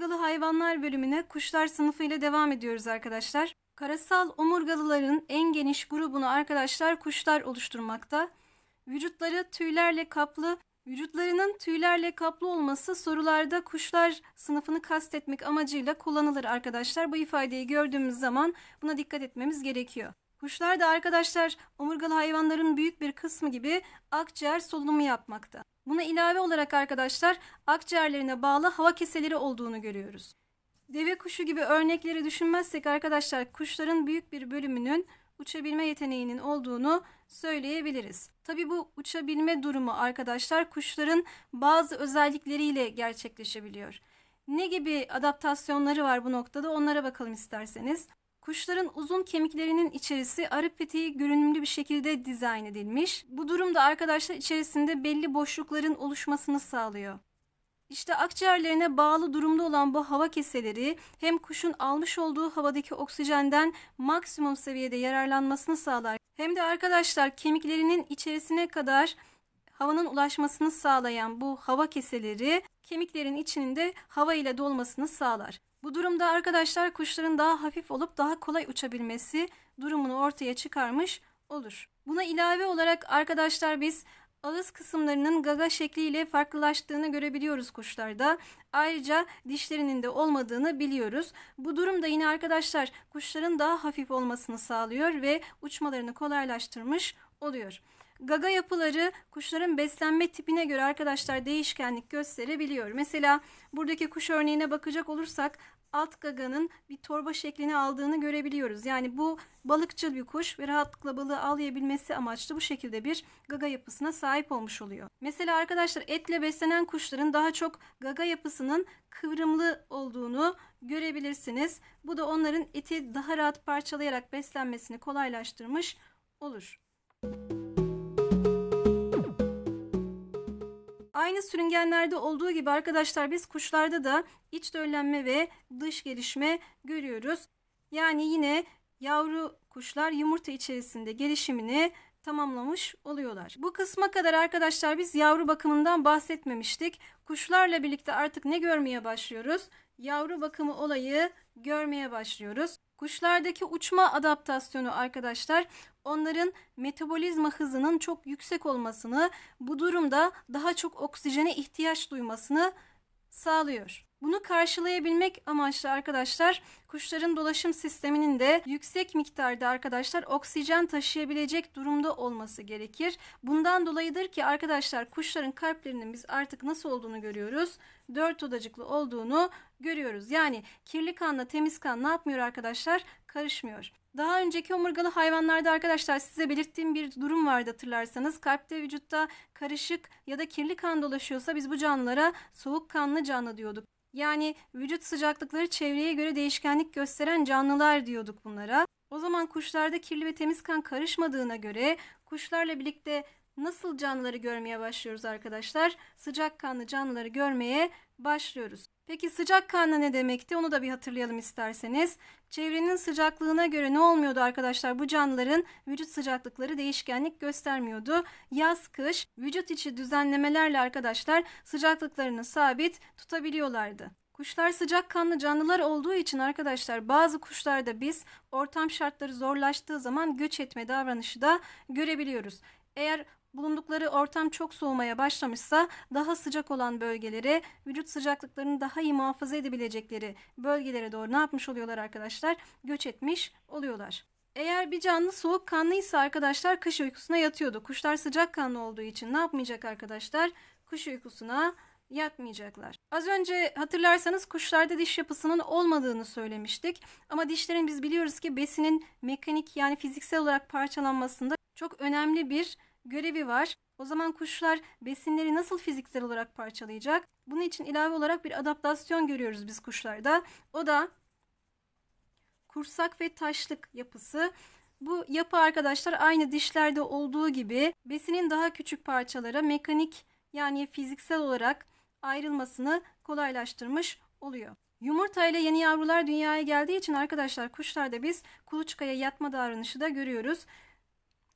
Omurgalı hayvanlar bölümüne kuşlar sınıfı ile devam ediyoruz arkadaşlar. Karasal omurgalıların en geniş grubunu arkadaşlar kuşlar oluşturmakta. Vücutları tüylerle kaplı, vücutlarının tüylerle kaplı olması sorularda kuşlar sınıfını kastetmek amacıyla kullanılır arkadaşlar. Bu ifadeyi gördüğümüz zaman buna dikkat etmemiz gerekiyor. Kuşlar da arkadaşlar omurgalı hayvanların büyük bir kısmı gibi akciğer solunumu yapmakta. Buna ilave olarak arkadaşlar akciğerlerine bağlı hava keseleri olduğunu görüyoruz. Deve kuşu gibi örnekleri düşünmezsek arkadaşlar kuşların büyük bir bölümünün uçabilme yeteneğinin olduğunu söyleyebiliriz. Tabi bu uçabilme durumu arkadaşlar kuşların bazı özellikleriyle gerçekleşebiliyor. Ne gibi adaptasyonları var bu noktada onlara bakalım isterseniz. Kuşların uzun kemiklerinin içerisi arı peteği görünümlü bir şekilde dizayn edilmiş. Bu durumda arkadaşlar içerisinde belli boşlukların oluşmasını sağlıyor. İşte akciğerlerine bağlı durumda olan bu hava keseleri hem kuşun almış olduğu havadaki oksijenden maksimum seviyede yararlanmasını sağlar hem de arkadaşlar kemiklerinin içerisine kadar havanın ulaşmasını sağlayan bu hava keseleri kemiklerin içinin de hava ile dolmasını sağlar. Bu durumda arkadaşlar kuşların daha hafif olup daha kolay uçabilmesi durumunu ortaya çıkarmış olur. Buna ilave olarak arkadaşlar biz ağız kısımlarının gaga şekliyle farklılaştığını görebiliyoruz kuşlarda. Ayrıca dişlerinin de olmadığını biliyoruz. Bu durumda yine arkadaşlar kuşların daha hafif olmasını sağlıyor ve uçmalarını kolaylaştırmış oluyor. Gaga yapıları kuşların beslenme tipine göre arkadaşlar değişkenlik gösterebiliyor. Mesela buradaki kuş örneğine bakacak olursak alt gaganın bir torba şeklini aldığını görebiliyoruz. Yani bu balıkçıl bir kuş ve rahatlıkla balığı avlayabilmesi amaçlı bu şekilde bir gaga yapısına sahip olmuş oluyor. Mesela arkadaşlar etle beslenen kuşların daha çok gaga yapısının kıvrımlı olduğunu görebilirsiniz. Bu da onların eti daha rahat parçalayarak beslenmesini kolaylaştırmış olur. Aynı sürüngenlerde olduğu gibi arkadaşlar biz kuşlarda da iç döllenme ve dış gelişme görüyoruz. Yani yine yavru kuşlar yumurta içerisinde gelişimini tamamlamış oluyorlar. Bu kısma kadar arkadaşlar biz yavru bakımından bahsetmemiştik. Kuşlarla birlikte artık ne görmeye başlıyoruz? Yavru bakımı olayı görmeye başlıyoruz. Kuşlardaki uçma adaptasyonu arkadaşlar onların metabolizma hızının çok yüksek olmasını, bu durumda daha çok oksijene ihtiyaç duymasını sağlıyor. Bunu karşılayabilmek amaçlı arkadaşlar kuşların dolaşım sisteminin de yüksek miktarda arkadaşlar oksijen taşıyabilecek durumda olması gerekir. Bundan dolayıdır ki arkadaşlar kuşların kalplerinin biz artık nasıl olduğunu görüyoruz. Dört odacıklı olduğunu görüyoruz. Yani kirli kanla temiz kan ne yapmıyor arkadaşlar? Karışmıyor. Daha önceki omurgalı hayvanlarda arkadaşlar size belirttiğim bir durum vardı hatırlarsanız. Kalpte vücutta karışık ya da kirli kan dolaşıyorsa biz bu canlılara soğukkanlı canlı diyorduk. Yani vücut sıcaklıkları çevreye göre değişkenlik gösteren canlılar diyorduk bunlara. O zaman kuşlarda kirli ve temiz kan karışmadığına göre kuşlarla birlikte nasıl canlıları görmeye başlıyoruz arkadaşlar? Sıcak kanlı canlıları görmeye başlıyoruz. Peki sıcak kanlı ne demekti? Onu da bir hatırlayalım isterseniz. Çevrenin sıcaklığına göre ne olmuyordu arkadaşlar? Bu canlıların vücut sıcaklıkları değişkenlik göstermiyordu. Yaz kış vücut içi düzenlemelerle arkadaşlar sıcaklıklarını sabit tutabiliyorlardı. Kuşlar sıcak kanlı canlılar olduğu için arkadaşlar bazı kuşlarda biz ortam şartları zorlaştığı zaman göç etme davranışı da görebiliyoruz. Eğer bulundukları ortam çok soğumaya başlamışsa daha sıcak olan bölgelere, vücut sıcaklıklarını daha iyi muhafaza edebilecekleri bölgelere doğru ne yapmış oluyorlar arkadaşlar? Göç etmiş oluyorlar. Eğer bir canlı soğuk kanlıysa arkadaşlar kış uykusuna yatıyordu. Kuşlar sıcak kanlı olduğu için ne yapmayacak arkadaşlar? Kış uykusuna yatmayacaklar. Az önce hatırlarsanız kuşlarda diş yapısının olmadığını söylemiştik. Ama dişlerin biz biliyoruz ki besinin mekanik yani fiziksel olarak parçalanmasında çok önemli bir görevi var. O zaman kuşlar besinleri nasıl fiziksel olarak parçalayacak? Bunun için ilave olarak bir adaptasyon görüyoruz biz kuşlarda. O da kursak ve taşlık yapısı. Bu yapı arkadaşlar aynı dişlerde olduğu gibi besinin daha küçük parçalara mekanik yani fiziksel olarak ayrılmasını kolaylaştırmış oluyor. Yumurta ile yeni yavrular dünyaya geldiği için arkadaşlar kuşlarda biz kuluçkaya yatma davranışı da görüyoruz.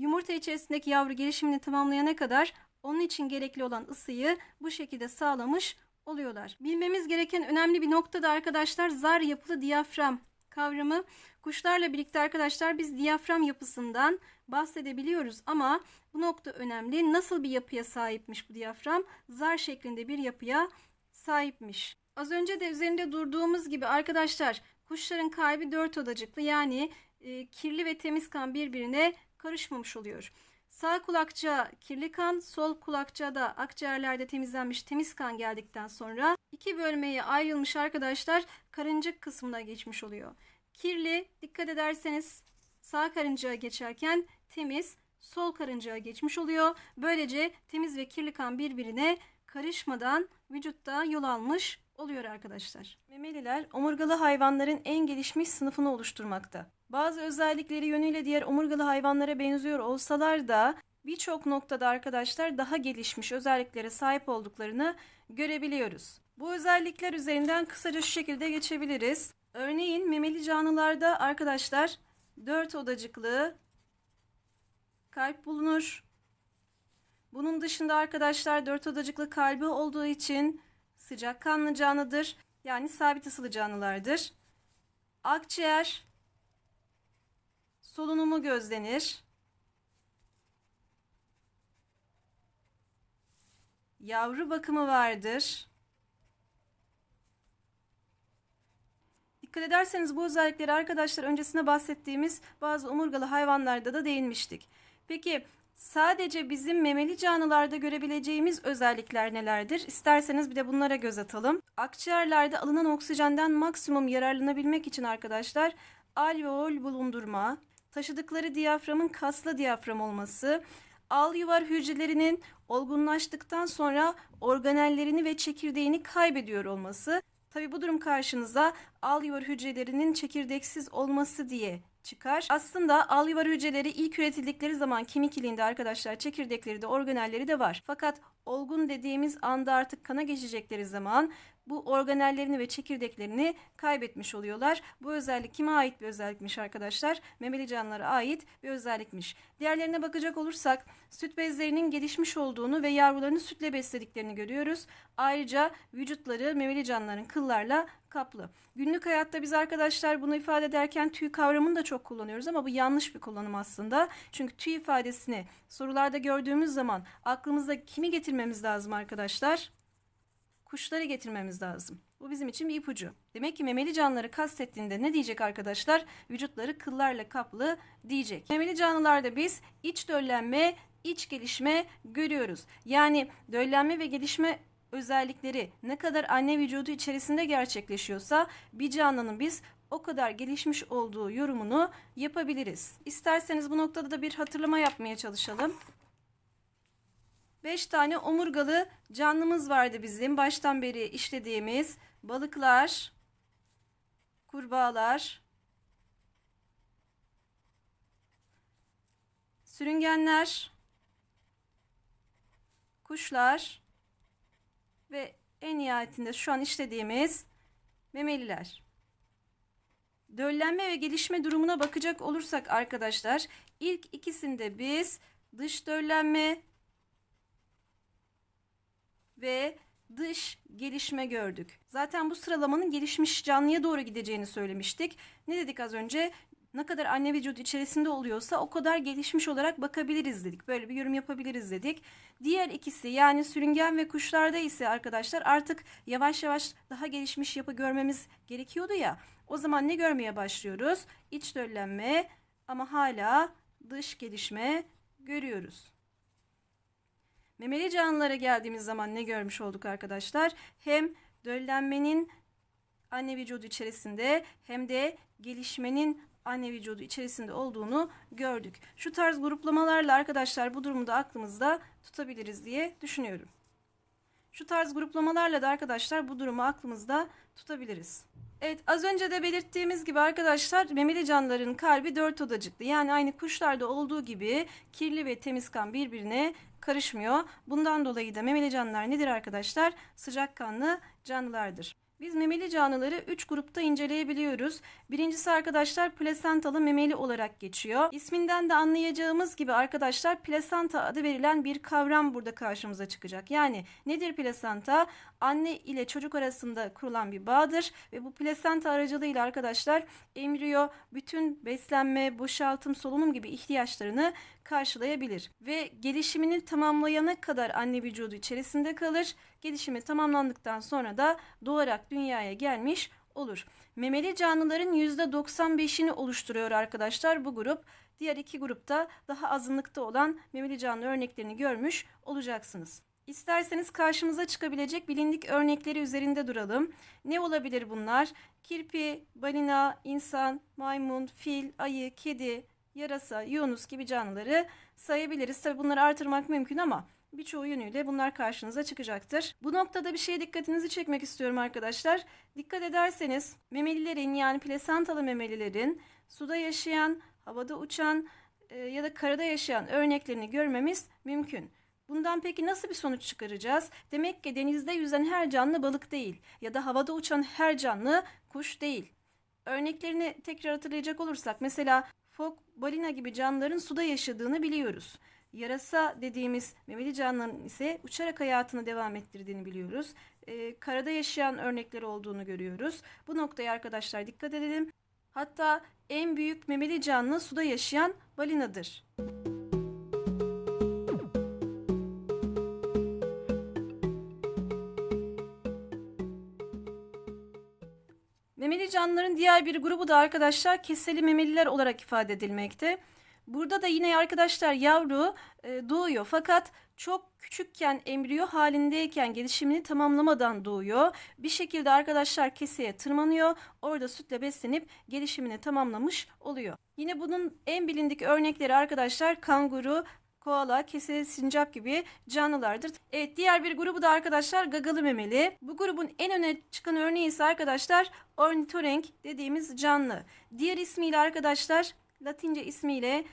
Yumurta içerisindeki yavru gelişimini tamamlayana kadar onun için gerekli olan ısıyı bu şekilde sağlamış oluyorlar. Bilmemiz gereken önemli bir nokta da arkadaşlar zar yapılı diyafram kavramı. Kuşlarla birlikte arkadaşlar biz diyafram yapısından bahsedebiliyoruz ama bu nokta önemli. Nasıl bir yapıya sahipmiş bu diyafram? Zar şeklinde bir yapıya sahipmiş. Az önce de üzerinde durduğumuz gibi arkadaşlar kuşların kalbi dört odacıklı yani e, kirli ve temiz kan birbirine karışmamış oluyor. Sağ kulakça kirli kan, sol kulakça da akciğerlerde temizlenmiş temiz kan geldikten sonra iki bölmeye ayrılmış arkadaşlar karıncık kısmına geçmiş oluyor. Kirli dikkat ederseniz sağ karıncaya geçerken temiz sol karıncaya geçmiş oluyor. Böylece temiz ve kirli kan birbirine karışmadan vücutta yol almış oluyor arkadaşlar. Memeliler omurgalı hayvanların en gelişmiş sınıfını oluşturmakta. Bazı özellikleri yönüyle diğer omurgalı hayvanlara benziyor olsalar da birçok noktada arkadaşlar daha gelişmiş özelliklere sahip olduklarını görebiliyoruz. Bu özellikler üzerinden kısaca şu şekilde geçebiliriz. Örneğin memeli canlılarda arkadaşlar dört odacıklı kalp bulunur. Bunun dışında arkadaşlar dört odacıklı kalbi olduğu için sıcak kanlı canlıdır. Yani sabit ısılı canlılardır. Akciğer solunumu gözlenir. Yavru bakımı vardır. Dikkat ederseniz bu özellikleri arkadaşlar öncesinde bahsettiğimiz bazı omurgalı hayvanlarda da değinmiştik. Peki sadece bizim memeli canlılarda görebileceğimiz özellikler nelerdir? İsterseniz bir de bunlara göz atalım. Akciğerlerde alınan oksijenden maksimum yararlanabilmek için arkadaşlar alveol bulundurma, taşıdıkları diyaframın kaslı diyafram olması, al yuvar hücrelerinin olgunlaştıktan sonra organellerini ve çekirdeğini kaybediyor olması. Tabi bu durum karşınıza al yuvar hücrelerinin çekirdeksiz olması diye çıkar. Aslında al yuvar hücreleri ilk üretildikleri zaman kemik iliğinde arkadaşlar çekirdekleri de organelleri de var. Fakat olgun dediğimiz anda artık kana geçecekleri zaman bu organellerini ve çekirdeklerini kaybetmiş oluyorlar. Bu özellik kime ait bir özellikmiş arkadaşlar? Memeli canlılara ait bir özellikmiş. Diğerlerine bakacak olursak süt bezlerinin gelişmiş olduğunu ve yavrularını sütle beslediklerini görüyoruz. Ayrıca vücutları memeli canlıların kıllarla kaplı. Günlük hayatta biz arkadaşlar bunu ifade ederken tüy kavramını da çok kullanıyoruz ama bu yanlış bir kullanım aslında. Çünkü tüy ifadesini sorularda gördüğümüz zaman aklımıza kimi getirmemiz lazım arkadaşlar? Kuşları getirmemiz lazım. Bu bizim için bir ipucu. Demek ki memeli canlıları kastettiğinde ne diyecek arkadaşlar? Vücutları kıllarla kaplı diyecek. Memeli canlılarda biz iç döllenme, iç gelişme görüyoruz. Yani döllenme ve gelişme özellikleri ne kadar anne vücudu içerisinde gerçekleşiyorsa bir canlının biz o kadar gelişmiş olduğu yorumunu yapabiliriz. İsterseniz bu noktada da bir hatırlama yapmaya çalışalım. 5 tane omurgalı canlımız vardı bizim baştan beri işlediğimiz balıklar, kurbağalar, sürüngenler, kuşlar ve en nihayetinde şu an işlediğimiz memeliler. Döllenme ve gelişme durumuna bakacak olursak arkadaşlar ilk ikisinde biz dış döllenme ve dış gelişme gördük. Zaten bu sıralamanın gelişmiş canlıya doğru gideceğini söylemiştik. Ne dedik az önce? Ne kadar anne vücudu içerisinde oluyorsa o kadar gelişmiş olarak bakabiliriz dedik. Böyle bir yorum yapabiliriz dedik. Diğer ikisi yani sürüngen ve kuşlarda ise arkadaşlar artık yavaş yavaş daha gelişmiş yapı görmemiz gerekiyordu ya. O zaman ne görmeye başlıyoruz? İç döllenme ama hala dış gelişme görüyoruz. Memeli canlılara geldiğimiz zaman ne görmüş olduk arkadaşlar? Hem döllenmenin anne vücudu içerisinde hem de gelişmenin anne vücudu içerisinde olduğunu gördük. Şu tarz gruplamalarla arkadaşlar bu durumu da aklımızda tutabiliriz diye düşünüyorum. Şu tarz gruplamalarla da arkadaşlar bu durumu aklımızda tutabiliriz. Evet az önce de belirttiğimiz gibi arkadaşlar memeli canlıların kalbi dört odacıklı. Yani aynı kuşlarda olduğu gibi kirli ve temiz kan birbirine karışmıyor. Bundan dolayı da memeli canlılar nedir arkadaşlar? Sıcakkanlı canlılardır. Biz memeli canlıları 3 grupta inceleyebiliyoruz. Birincisi arkadaşlar plasentalı memeli olarak geçiyor. İsminden de anlayacağımız gibi arkadaşlar plasenta adı verilen bir kavram burada karşımıza çıkacak. Yani nedir plasenta? Anne ile çocuk arasında kurulan bir bağdır ve bu plasenta aracılığıyla arkadaşlar embriyo bütün beslenme, boşaltım, solunum gibi ihtiyaçlarını karşılayabilir ve gelişimini tamamlayana kadar anne vücudu içerisinde kalır. Gelişimi tamamlandıktan sonra da doğarak dünyaya gelmiş olur. Memeli canlıların %95'ini oluşturuyor arkadaşlar bu grup. Diğer iki grupta daha azınlıkta olan memeli canlı örneklerini görmüş olacaksınız. İsterseniz karşımıza çıkabilecek bilindik örnekleri üzerinde duralım. Ne olabilir bunlar? Kirpi, balina, insan, maymun, fil, ayı, kedi, yarasa, yunus gibi canlıları sayabiliriz. Tabi bunları artırmak mümkün ama birçoğu yönüyle bunlar karşınıza çıkacaktır. Bu noktada bir şeye dikkatinizi çekmek istiyorum arkadaşlar. Dikkat ederseniz memelilerin yani plasentalı memelilerin suda yaşayan, havada uçan e, ya da karada yaşayan örneklerini görmemiz mümkün. Bundan peki nasıl bir sonuç çıkaracağız? Demek ki denizde yüzen her canlı balık değil ya da havada uçan her canlı kuş değil. Örneklerini tekrar hatırlayacak olursak mesela fok, balina gibi canlıların suda yaşadığını biliyoruz. Yarasa dediğimiz memeli canlıların ise uçarak hayatını devam ettirdiğini biliyoruz. Ee, karada yaşayan örnekleri olduğunu görüyoruz. Bu noktaya arkadaşlar dikkat edelim. Hatta en büyük memeli canlı suda yaşayan balinadır. Canlıların diğer bir grubu da arkadaşlar keseli memeliler olarak ifade edilmekte. Burada da yine arkadaşlar yavru e, doğuyor fakat çok küçükken embriyo halindeyken gelişimini tamamlamadan doğuyor. Bir şekilde arkadaşlar keseye tırmanıyor. Orada sütle beslenip gelişimini tamamlamış oluyor. Yine bunun en bilindik örnekleri arkadaşlar kanguru, koala, keseli sincap gibi canlılardır. Evet diğer bir grubu da arkadaşlar gagalı memeli. Bu grubun en öne çıkan örneği ise arkadaşlar ornitorenk dediğimiz canlı. Diğer ismiyle arkadaşlar Latince ismiyle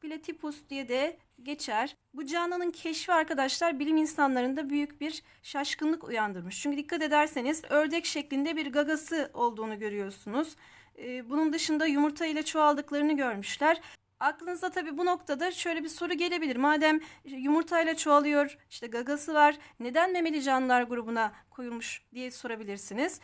Platypus diye de geçer. Bu canlının keşfi arkadaşlar bilim insanlarında büyük bir şaşkınlık uyandırmış. Çünkü dikkat ederseniz ördek şeklinde bir gagası olduğunu görüyorsunuz. Ee, bunun dışında yumurta ile çoğaldıklarını görmüşler. Aklınıza tabii bu noktada şöyle bir soru gelebilir. Madem yumurtayla çoğalıyor, işte gagası var, neden memeli canlılar grubuna koyulmuş diye sorabilirsiniz.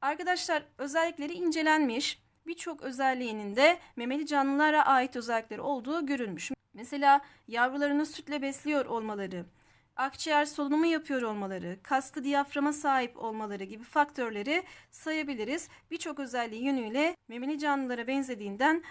Arkadaşlar özellikleri incelenmiş. Birçok özelliğinin de memeli canlılara ait özellikleri olduğu görülmüş. Mesela yavrularını sütle besliyor olmaları, akciğer solunumu yapıyor olmaları, kaslı diyaframa sahip olmaları gibi faktörleri sayabiliriz. Birçok özelliği yönüyle memeli canlılara benzediğinden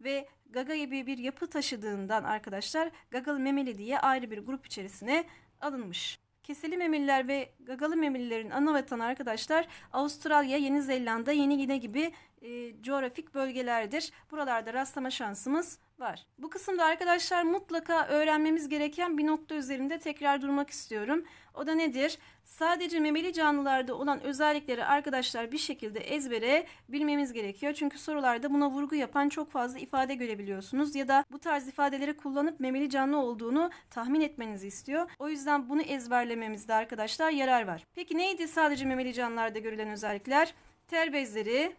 ve gaga gibi bir yapı taşıdığından arkadaşlar gagalı memeli diye ayrı bir grup içerisine alınmış. Keseli memeliler ve gagalı memelilerin ana vatanı arkadaşlar Avustralya, Yeni Zelanda, Yeni Gine gibi e, coğrafik bölgelerdir. Buralarda rastlama şansımız var. Bu kısımda arkadaşlar mutlaka öğrenmemiz gereken bir nokta üzerinde tekrar durmak istiyorum. O da nedir? Sadece memeli canlılarda olan özellikleri arkadaşlar bir şekilde ezbere bilmemiz gerekiyor. Çünkü sorularda buna vurgu yapan çok fazla ifade görebiliyorsunuz ya da bu tarz ifadeleri kullanıp memeli canlı olduğunu tahmin etmenizi istiyor. O yüzden bunu ezberlememizde arkadaşlar yarar var. Peki neydi sadece memeli canlılarda görülen özellikler? Ter bezleri,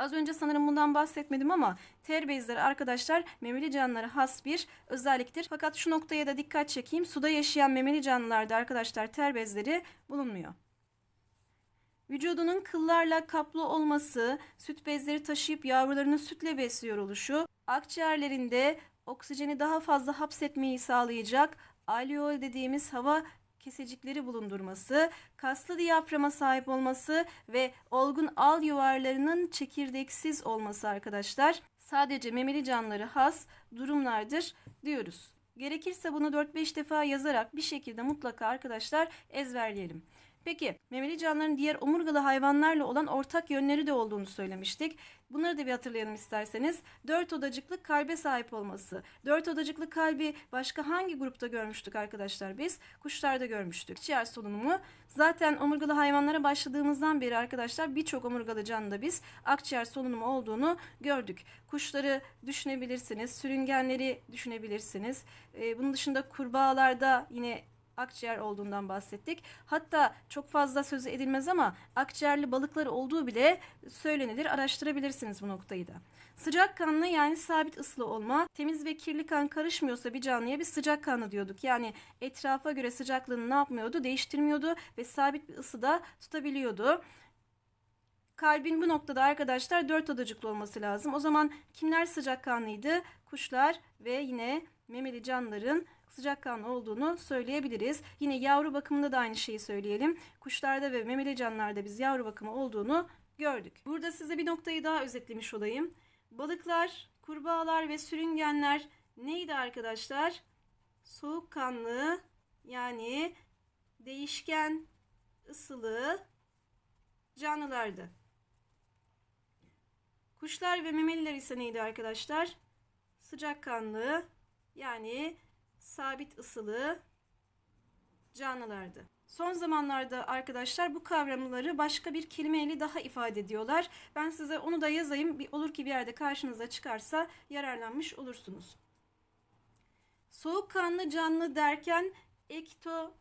Az önce sanırım bundan bahsetmedim ama ter bezleri arkadaşlar memeli canlılara has bir özelliktir. Fakat şu noktaya da dikkat çekeyim. Suda yaşayan memeli canlılarda arkadaşlar ter bezleri bulunmuyor. Vücudunun kıllarla kaplı olması, süt bezleri taşıyıp yavrularını sütle besliyor oluşu, akciğerlerinde oksijeni daha fazla hapsetmeyi sağlayacak alveol dediğimiz hava kesecikleri bulundurması, kaslı diyaframa sahip olması ve olgun al yuvarlarının çekirdeksiz olması arkadaşlar sadece memeli canlıları has durumlardır diyoruz. Gerekirse bunu 4-5 defa yazarak bir şekilde mutlaka arkadaşlar ezberleyelim. Peki memeli canlıların diğer omurgalı hayvanlarla olan ortak yönleri de olduğunu söylemiştik. Bunları da bir hatırlayalım isterseniz. Dört odacıklı kalbe sahip olması. Dört odacıklı kalbi başka hangi grupta görmüştük arkadaşlar biz? Kuşlarda görmüştük. Ciğer solunumu. Zaten omurgalı hayvanlara başladığımızdan beri arkadaşlar birçok omurgalı canlıda biz akciğer solunumu olduğunu gördük. Kuşları düşünebilirsiniz. Sürüngenleri düşünebilirsiniz. Ee, bunun dışında kurbağalarda yine akciğer olduğundan bahsettik. Hatta çok fazla sözü edilmez ama akciğerli balıkları olduğu bile söylenilir. Araştırabilirsiniz bu noktayı da. Sıcak kanlı yani sabit ısılı olma. Temiz ve kirli kan karışmıyorsa bir canlıya bir sıcak kanlı diyorduk. Yani etrafa göre sıcaklığını ne yapmıyordu? Değiştirmiyordu ve sabit bir ısıda tutabiliyordu. Kalbin bu noktada arkadaşlar dört odacıklı olması lazım. O zaman kimler sıcakkanlıydı? Kuşlar ve yine memeli canlıların sıcakkanlı olduğunu söyleyebiliriz. Yine yavru bakımında da aynı şeyi söyleyelim. Kuşlarda ve memeli canlılarda biz yavru bakımı olduğunu gördük. Burada size bir noktayı daha özetlemiş olayım. Balıklar, kurbağalar ve sürüngenler neydi arkadaşlar? Soğukkanlı yani değişken ısılı canlılardı. Kuşlar ve memeliler ise neydi arkadaşlar? Sıcakkanlı yani sabit ısılı canlılardı. Son zamanlarda arkadaşlar bu kavramları başka bir kelimeyle daha ifade ediyorlar. Ben size onu da yazayım. Bir, olur ki bir yerde karşınıza çıkarsa yararlanmış olursunuz. Soğukkanlı canlı derken ektoterm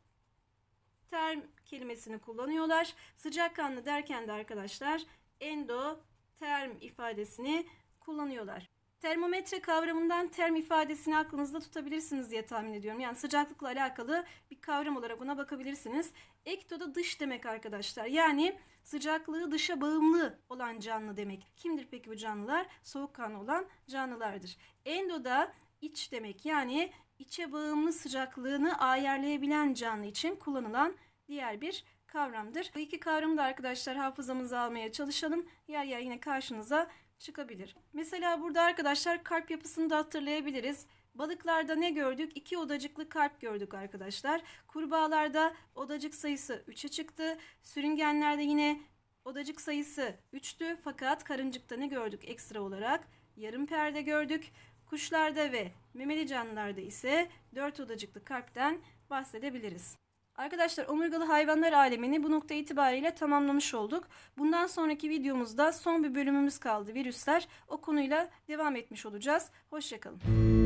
kelimesini kullanıyorlar. Sıcakkanlı derken de arkadaşlar endoterm ifadesini kullanıyorlar. Termometre kavramından term ifadesini aklınızda tutabilirsiniz diye tahmin ediyorum. Yani sıcaklıkla alakalı bir kavram olarak buna bakabilirsiniz. Ekto da dış demek arkadaşlar. Yani sıcaklığı dışa bağımlı olan canlı demek. Kimdir peki bu canlılar? Soğukkanlı olan canlılardır. Endo da iç demek. Yani içe bağımlı sıcaklığını ayarlayabilen canlı için kullanılan diğer bir kavramdır. Bu iki kavramı da arkadaşlar hafızamıza almaya çalışalım. Yer yer yine karşınıza çıkabilir. Mesela burada arkadaşlar kalp yapısını da hatırlayabiliriz. Balıklarda ne gördük? İki odacıklı kalp gördük arkadaşlar. Kurbağalarda odacık sayısı 3'e çıktı. Sürüngenlerde yine odacık sayısı 3'tü. Fakat karıncıkta ne gördük ekstra olarak? Yarım perde gördük. Kuşlarda ve memeli canlılarda ise 4 odacıklı kalpten bahsedebiliriz. Arkadaşlar omurgalı hayvanlar alemini bu nokta itibariyle tamamlamış olduk. Bundan sonraki videomuzda son bir bölümümüz kaldı virüsler. O konuyla devam etmiş olacağız. Hoşçakalın.